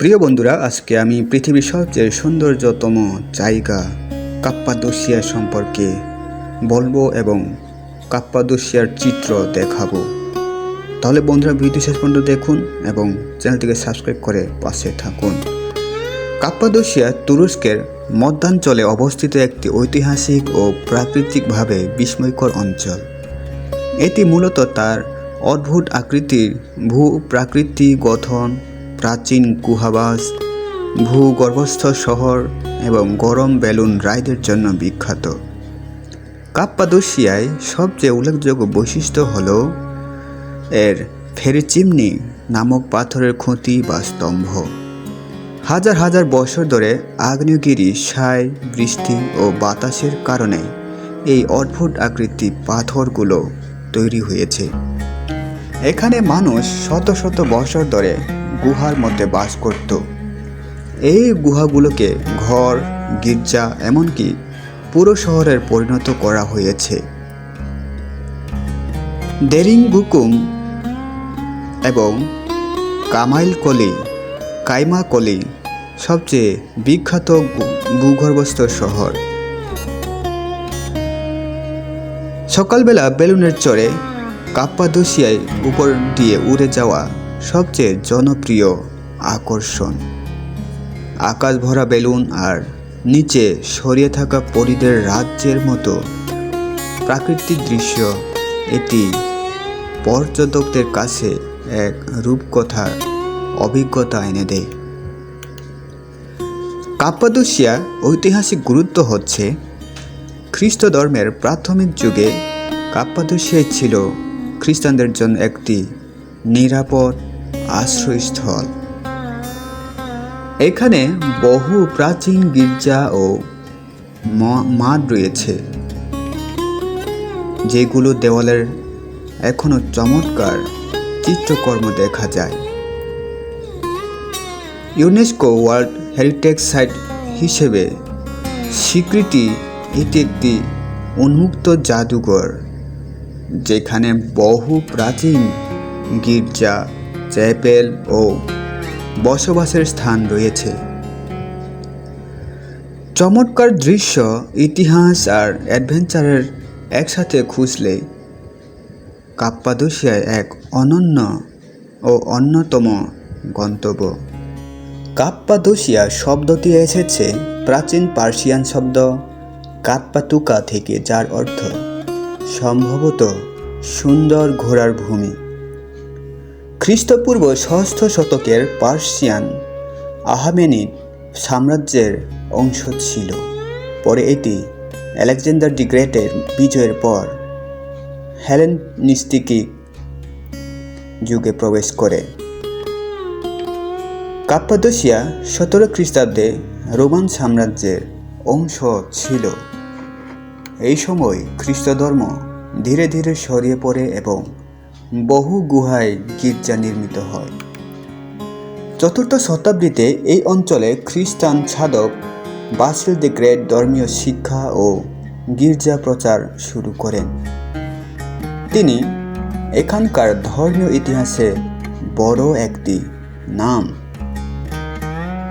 প্রিয় বন্ধুরা, আজকে আমি পৃথিবীর সবচেয়ে সৌন্দর্যতম জায়গা কাপ্পাদোসিয়া সম্পর্কে বলব এবং কাপ্পাদোসিয়ার চিত্র দেখাবো। তাহলে বন্ধুরা ভিডিও শেষ পর্যন্ত দেখুন এবং চ্যানেলটিকে সাবস্ক্রাইব করে পাশে থাকুন। কাপ্পাদোসিয়া তুরস্কের মধ্যাঞ্চলে অবস্থিত একটি ঐতিহাসিক ও প্রাকৃতিকভাবে বিস্ময়কর অঞ্চল। এটি মূলত তার অদ্ভুত আকৃতির ভূ প্রাকৃতিক গঠন প্রাচীন গুহাবাস, ভূগর্ভস্থ শহর এবং গরম বেলুন রাইডের জন্য বিখ্যাত। কাপ্পাদোসিয়ায় সবচেয়ে উল্লেখযোগ্য বৈশিষ্ট্য হল এর ফেরি চিমনি নামক পাথরের খুঁটি বা স্তম্ভ। হাজার হাজার বছর ধরে আগ্নেয়গিরি সাই বৃষ্টি ও বাতাসের কারণে এই অদ্ভুত আকৃতি পাথরগুলো তৈরি হয়েছে। এখানে মানুষ শত শত বছর ধরে গুহার মধ্যে বাস করত। এই গুহাগুলোকে ঘর, গির্জা, এমনকি পুরো শহরের পরিণত করা হয়েছে। দেরিংগুকুম এবং কামাইলকলি, কাইমাকলি সবচেয়ে বিখ্যাত ভূগর্ভস্থ শহর। সকালবেলা বেলুনের চড়ে কাপ্পাদোসিয়ায় উপর দিয়ে উড়ে যাওয়া সবচেয়ে জনপ্রিয় আকর্ষণ। আকাশ ভরা বেলুন আর নিচে সরিয়ে থাকা পরিদের রাজ্যের মতো প্রাকৃতিক দৃশ্য, এটি পর্যটকদের কাছে এক রূপকথার অভিজ্ঞতা এনে দেয়। কাপ্পাদোসিয়া ঐতিহাসিক গুরুত্ব হচ্ছে, খ্রিস্ট ধর্মের প্রাথমিক যুগে কাপ্পাদোসিয়ায় ছিল খ্রিস্টানদের জন্য একটি নিরাপদ আশ্রয়স্থল। এখানে বহু প্রাচীন গির্জা ও মাঠ রয়েছে, যেগুলো দেওয়ালের এখনও চমৎকার চিত্রকর্ম দেখা যায়। ইউনেস্কো ওয়ার্ল্ড হেরিটেজ সাইট হিসেবে স্বীকৃতি এটি একটি উন্মুক্ত জাদুঘর, যেখানে বহু প্রাচীন গির্জা চ্যাপেল ও বসবাসের স্থান রয়েছে। চমৎকার দৃশ্য, ইতিহাস আর অ্যাডভেঞ্চারের একসাথে খুঁজলে কাপ্পাদোসিয়ায় এক অনন্য ও অন্যতম গন্তব্য। কাপ্পাদোসিয়া শব্দটি এসেছে প্রাচীন পার্সিয়ান শব্দ কাপ্পাতুকা থেকে, যার অর্থ সম্ভবত সুন্দর ঘোড়ার ভূমি। খ্রিস্টপূর্ব ষষ্ঠ শতকের পার্সিয়ান আহামেনিড সাম্রাজ্যের অংশ ছিল। পরে এটি আলেকজান্ডার ডি গ্রেটের বিজয়ের পর হেলেনিস্টিকি যুগে প্রবেশ করে। কাপ্পাদোসিয়া সতেরো খ্রিস্টাব্দে রোমান সাম্রাজ্যের অংশ ছিল। এই সময় খ্রিস্ট ধর্ম ধীরে ধীরে ছড়িয়ে পড়ে এবং বহু গুহায় গির্জা নির্মিত হয়। চতুর্থ শতাব্দীতে এই অঞ্চলে খ্রিস্টান সাধক বাসিল দ্য গ্রেট ধর্মীয় শিক্ষা ও গির্জা প্রচার শুরু করেন। তিনি এখানকার ধর্মীয় ইতিহাসে বড় একটি নাম।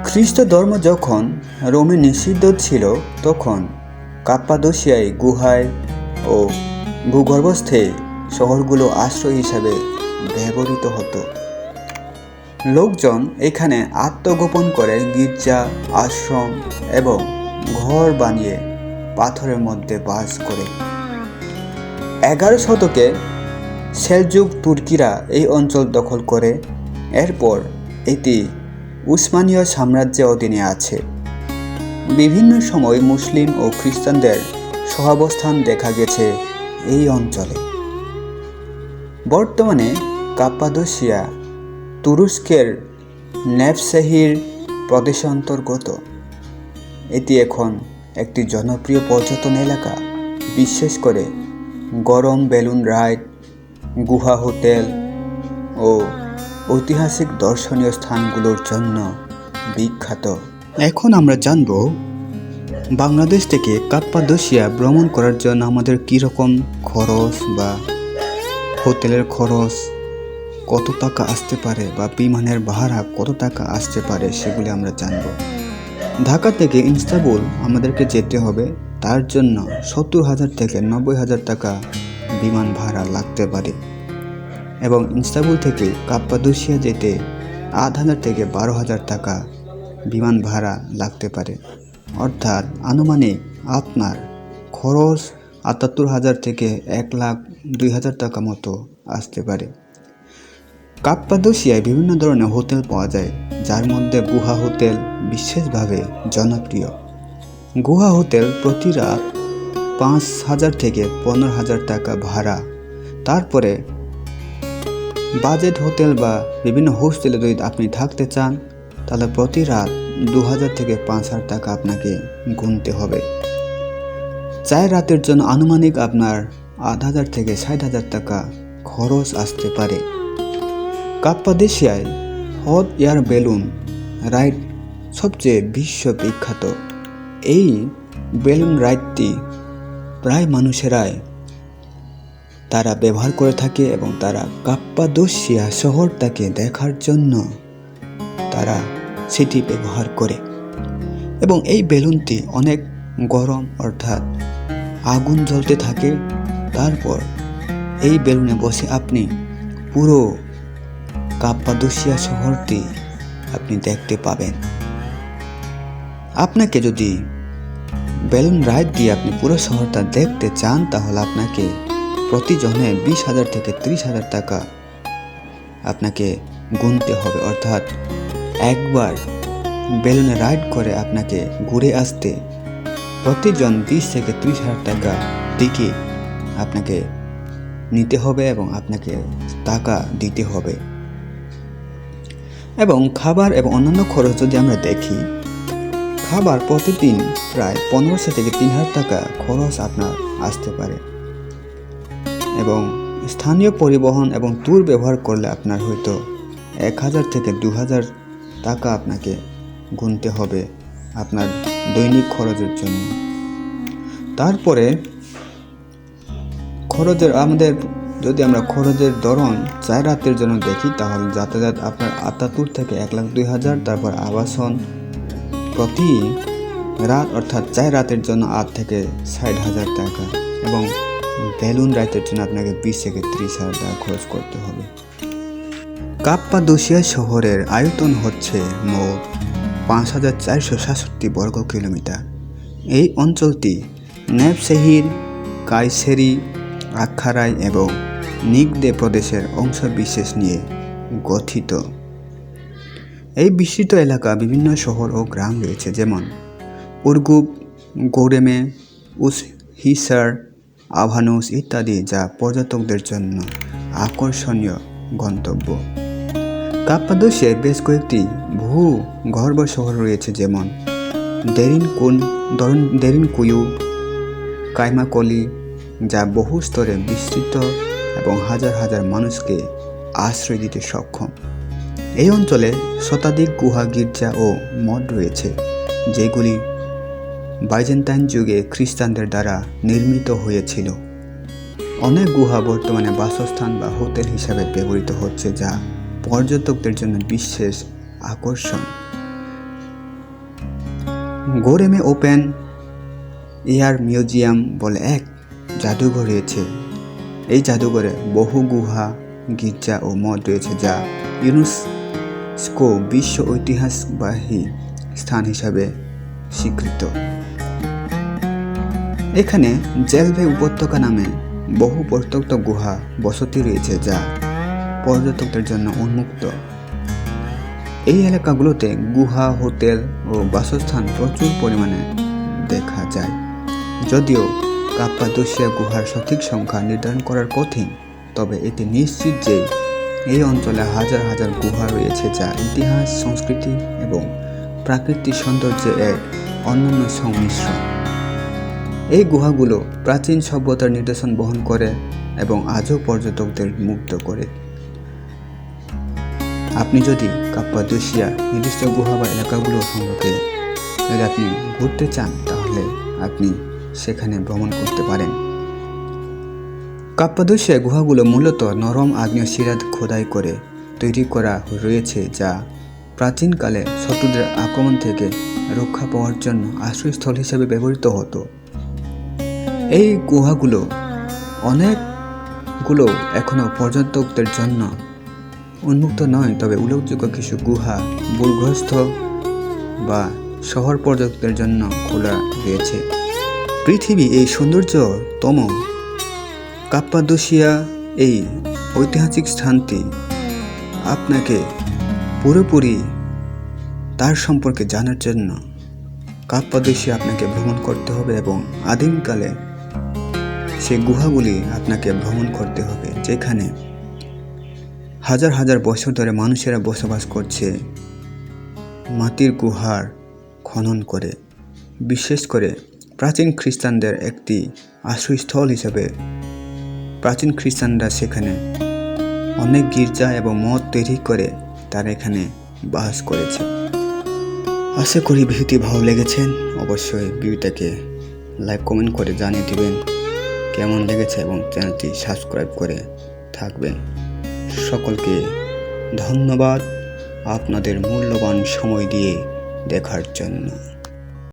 খ্রিস্ট ধর্ম যখন রোমে নিষিদ্ধ ছিল, তখন কাপ্পাদোসিয়ায় গুহায় ও ভূগর্ভস্থে শহরগুলো আশ্রয় হিসাবে ব্যবহৃত হতো। লোকজন এখানে আত্মগোপন করে গির্জা, আশ্রম এবং ঘর বানিয়ে পাথরের মধ্যে বাস করে। এগারো শতকে সেলজুক তুর্কিরা এই অঞ্চল দখল করে। এরপর এটি উসমানীয় সাম্রাজ্যের অধীনে আছে। বিভিন্ন সময় মুসলিম ও খ্রিস্টানদের সহাবস্থান দেখা গেছে এই অঞ্চলে। বর্তমানে কাপ্পাদোসিয়া তুরস্কের নেফসেহির প্রদেশ অন্তর্গত এটি এখন একটি জনপ্রিয় পর্যটন এলাকা, বিশেষ করে গরম বেলুন রাইড, গুহা হোটেল ও ঐতিহাসিক দর্শনীয় স্থানগুলোর জন্য বিখ্যাত। এখন আমরা জানব বাংলাদেশ থেকে কাপ্পাদোসিয়া ভ্রমণ করার জন্য আমাদের কীরকম খরচ বা হোটেলের খরচ কত টাকা আসতে পারে বা বিমানের ভাড়া কত টাকা আসতে পারে সেগুলি আমরা জানব। ঢাকা থেকে ইনস্তাবুল আমাদেরকে যেতে হবে। তার জন্য সত্তর হাজার থেকে নব্বই হাজার টাকা বিমান ভাড়া লাগতে পারে। এবং ইনস্তাবুল থেকে কাপ্পাদোসিয়া যেতে আট হাজার থেকে বারো হাজার টাকা বিমান ভাড়া লাগতে পারে। অর্থাৎ আনুমানিক আপনার খরচ আটাত্তর হাজার থেকে এক লাখ দুই হাজার টাকা মতো আসতে পারে। কাপ্পাদোসিয়ায় বিভিন্ন ধরনের হোটেল পাওয়া যায়, যার মধ্যে গুহা হোটেল বিশেষভাবে জনপ্রিয়। গুহা হোটেল প্রতি রাত পাঁচ হাজার থেকে পনেরো হাজার টাকা ভাড়া। তারপরে বাজেট হোটেল বা বিভিন্ন হোস্টেলে যদি আপনি থাকতে চান, তাহলে প্রতি রাত দু হাজার থেকে পাঁচ হাজার টাকা আপনাকে গুনতে হবে। চার রাতের জন্য আনুমানিক আপনার আট হাজার থেকে ষাট হাজার টাকা খরচ আসতে পারে। কাপ্পাদেশিয়ায় হট এয়ার বেলুন রাইড সবচেয়ে বিশ্ববিখ্যাত। এই বেলুন রাইডটি প্রায় মানুষেরাই তারা ব্যবহার করে থাকে এবং তারা কাপ্পাদোসিয়া শহরটাকে দেখার জন্য তারা সেটি ব্যবহার করে। এবং এই বেলুনটি অনেক গরম, অর্থাৎ আগুন জ্বলতে থাকে। তারপর এই বেলুনে বসে আপনি পুরো কাপ্পাদোসিয়া শহরটি আপনি দেখতে পাবেন। আপনাকে যদি বেলুন রাইড দিয়ে আপনি পুরো শহরটা দেখতে চান, তাহলে আপনাকে প্রতিজনে বিশ হাজার থেকে ত্রিশ হাজার টাকা আপনাকে গুনতে হবে। অর্থাৎ একবার বেলুনে রাইড করে আপনাকে ঘুরে আসতে প্রতিজন বিশ থেকে ত্রিশ হাজার টাকা দিকে আপনাকে নিতে হবে এবং আপনাকে টাকা দিতে হবে। এবং খাবার এবং অন্যান্য খরচ যদি আমরা দেখি, খাবার প্রতিদিন প্রায় পনেরোশো থেকে তিন হাজার টাকা খরচ আপনার আসতে পারে। এবং স্থানীয় পরিবহন এবং ট্যুর ব্যবহার করলে আপনার হয়তো এক হাজার থেকে দু হাজার টাকা আপনাকে গুনতে হবে। আপনার দৈনিক খরচের জন্য। তারপরে খরচের আমাদের, যদি আমরা খরচের ধরন চার রাতের জন্য দেখি, তাহলে যাতায়াত আপনার আটাত্তর থেকে এক লাখ দুই হাজার, তারপর আবাসন প্রতি রাত, অর্থাৎ চার রাতের জন্য আট থেকে ষাট হাজার টাকা এবং বেলুন রাইতের জন্য আপনাকে বিশ থেকে ত্রিশ হাজার টাকা খরচ করতে হবে। কাপ্পাদোসিয়া শহরের আয়তন হচ্ছে মোট পাঁচ হাজার চারশো সাতষট্টি বর্গ কিলোমিটার। এই অঞ্চলটি নেপসেহির, কাইসেরি, আখারাই এবং নিগদে প্রদেশের অংশ বিশেষ নিয়ে গঠিত। এই বিস্তৃত এলাকা বিভিন্ন শহর ও গ্রাম রয়েছে, যেমন উর্গুব গৌরেমে উস, হিসার, আভানুস ইত্যাদি, যা পর্যটকদের জন্য আকর্ষণীয় গন্তব্য। কাপ্পাদোসিয়ায় বেশ কয়েকটি ভূ গর্ভ শহর রয়েছে যেমন দেরিনকুন দরন দেরিনকুয়ু কাইমাকলি, যা বহু স্তরে বিস্তৃত এবং হাজার হাজার মানুষকে আশ্রয় দিতে সক্ষম। এই অঞ্চলে শতাধিক গুহা, গির্জা ও মঠ রয়েছে, যেগুলি বাইজেন্টাইন যুগে খ্রিস্টানদের দ্বারা নির্মিত হয়েছিল। অনেক গুহা বর্তমানে বাসস্থান বা হোটেল হিসাবে ব্যবহৃত হচ্ছে, যা পর্যটকদের জন্য বিশেষ আকর্ষণ। গোরেমে ওপেন এয়ার মিউজিয়াম বলে এক জাদুঘর রয়েছে। এই জাদুঘরে বহু গুহা, গির্জা ও মঠ রয়েছে যা ইউনেস্কো বিশ্ব ঐতিহাসবাহী স্থান হিসাবে স্বীকৃত। এখানে জেলভে উপত্যকা নামে বহু প্রত্যক্ত গুহা বসতি রয়েছে যা পর্যটকদের জন্য উন্মুক্ত। এই এলাকাগুলোতে গুহা, হোটেল ও বাসস্থান প্রচুর পরিমাণে দেখা যায়। যদিও কাপ্পাদোসিয়া গুহার সঠিক সংখ্যা নির্ধারণ করার কঠিন, তবে এটি নিশ্চিত যে এই অঞ্চলে হাজার হাজার গুহা রয়েছে যা ইতিহাস, সংস্কৃতি এবং প্রাকৃতিক সৌন্দর্যের এক অনন্য সংমিশ্রণ। এই গুহাগুলো প্রাচীন সভ্যতার নিদর্শন বহন করে এবং আজও পর্যটকদের মুগ্ধ করে। আপনি যদি কাপ্পাদোসিয়া নির্দিষ্ট গুহা বা এলাকাগুলো সম্পর্কে যদি আপনি ঘুরতে চান, তাহলে আপনি সেখানে ভ্রমণ করতে পারেন। কাপ্পাদোসিয়া গুহাগুলো মূলত নরম আগ্নেয় শিরা খোদাই করে তৈরি করা রয়েছে, যা প্রাচীনকালে শত্রুদের আক্রমণ থেকে রক্ষা পাওয়ার জন্য আশ্রয়স্থল হিসেবে ব্যবহৃত হতো। এই গুহাগুলো অনেকগুলো এখনও পর্যটকদের জন্য উন্মুক্ত নয়, তবে উল্লেখযোগ্য কিছু গুহা ভূগর্ভস্থ বা শহর পর্যটকদের জন্য খোলা রয়েছে। পৃথিবী এই সৌন্দর্যতম কাপ্পাদোসিয়া এই ঐতিহাসিক স্থানটি আপনাকে পুরোপুরি তার সম্পর্কে জানার জন্য কাপ্পাদোসিয়া আপনাকে ভ্রমণ করতে হবে এবং আদিমকালে সেই গুহাগুলি আপনাকে ভ্রমণ করতে হবে, যেখানে হাজার হাজার বছর ধরে মানুষেরা বসবাস করছে মাটির গুহার খনন করে, বিশেষ করে প্রাচীন খ্রিস্টানদের একটি আশ্রয়স্থল হিসেবে। প্রাচীন খ্রিস্টানরা সেখানে অনেক গির্জা এবং মঠ তৈরি করে তারা এখানে বাস করেছে। আশা করি ভিডিওটি ভালো লেগেছেন অবশ্যই ভিডিওটাকে লাইক, কমেন্ট করে জানিয়ে দেবেন কেমন লেগেছে এবং চ্যানেলটি সাবস্ক্রাইব করে থাকবেন। সকলকে ধন্যবাদ আপনাদের মূল্যবান সময় দিয়ে দেখার জন্য।